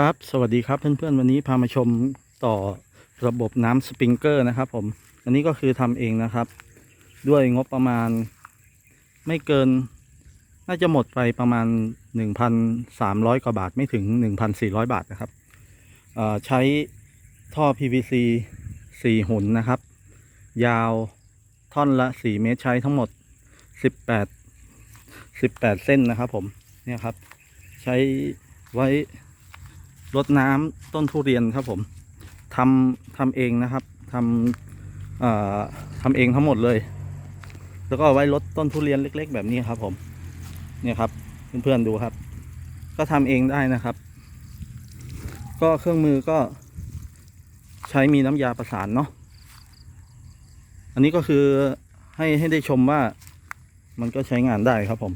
ครับ สวัสดีครับเพื่อนๆ วันนี้พามาชมต่อระบบน้ำสปริงเกอร์นะครับผม อันนี้ก็คือทำเองนะครับ ด้วยงบประมาณไม่เกิน น่าจะหมดไปประมาณ 1,300 กว่าบาทไม่ถึง 1,400 บาทนะครับ ใช้ท่อ PVC 4 หุ่นนะครับ ยาวท่อนละ 4 เมตรใช้ทั้งหมด 18 18 เส้นนะครับผม เนี่ยครับ ใช้ไว้ รดน้ำต้นทุเรียนครับผมทำทำเองนะครับทำเอ่อทำเองทั้งหมดเลย แล้วก็ไว้ลดต้นทุเรียนเล็ก ๆ แบบนี้ครับ ผม เนี่ยครับเพื่อนๆดูครับ ก็ทำเองได้นะครับ ก็เครื่องมือก็ใช้มีน้ำยาประสานเนาะอันนี้ก็คือให้ให้ได้ชมว่ามันก็ใช้งานได้ครับผม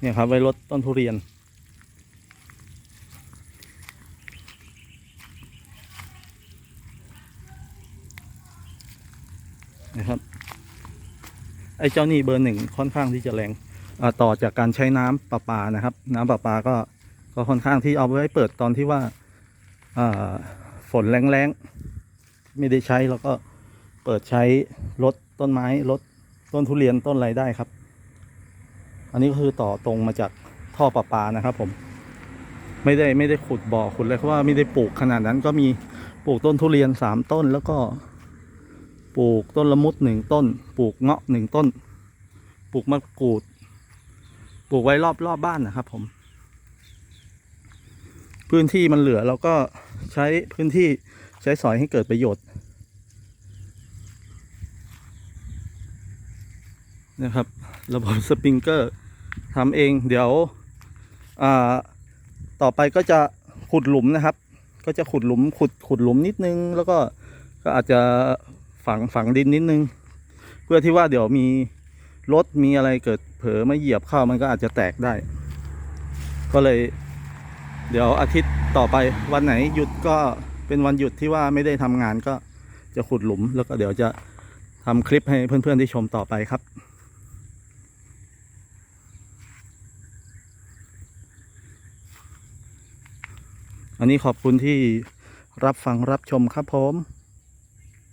เนี่ยครับไว้ลดต้นทุเรียน นะครับ ไอ้เจ้านี่เบอร์หนึ่งค่อนข้างที่จะแรงต่อจากการใช้น้ำประปานะครับ น้ำประปาก็ก็ค่อนข้างที่เอาไว้เปิดตอนที่ว่าฝนแรงๆไม่ได้ใช้แล้วก็เปิดใช้ลดต้นไม้ลดต้นทุเรียนต้นอะไรได้ครับ อันนี้ก็คือต่อตรงมาจากท่อประปานะครับ ผม ไม่ได้ไม่ได้ขุดบ่อขุดอะไรเพราะว่าไม่ได้ปลูกขนาดนั้นก็มีปลูกต้นทุเรียนสามต้นแล้วก็ ปลูกต้นละมุดหนึ่งต้น ปลูกเงาะหนึ่งต้น ปลูกมะกรูด ปลูกไว้รอบรอบบ้านนะครับ ผม พื้นที่มันเหลือเราก็ใช้พื้นที่ใช้สอยให้เกิดประโยชน์นะครับ ระบบสปริงเกอร์ทำเองเดี๋ยวต่อไปก็จะขุดหลุมนะครับ ก็จะขุดหลุมขุดขุดหลุมนิดนึง แล้วก็ก็อาจจะ ฝังฝังดินนิดนึง เพื่อที่ว่าเดี๋ยวมีรถมีอะไรเกิดเผลอมาเหยียบเข้ามันก็อาจจะแตกได้ ก็เลย เดี๋ยวอาทิตย์ต่อไปวันไหนหยุดก็เป็นวันหยุดที่ว่าไม่ได้ทำงานก็จะขุดหลุม แล้วก็เดี๋ยวจะทำคลิปให้เพื่อนๆได้ชมต่อไปครับอันนี้ขอบคุณที่รับฟังรับชมครับผม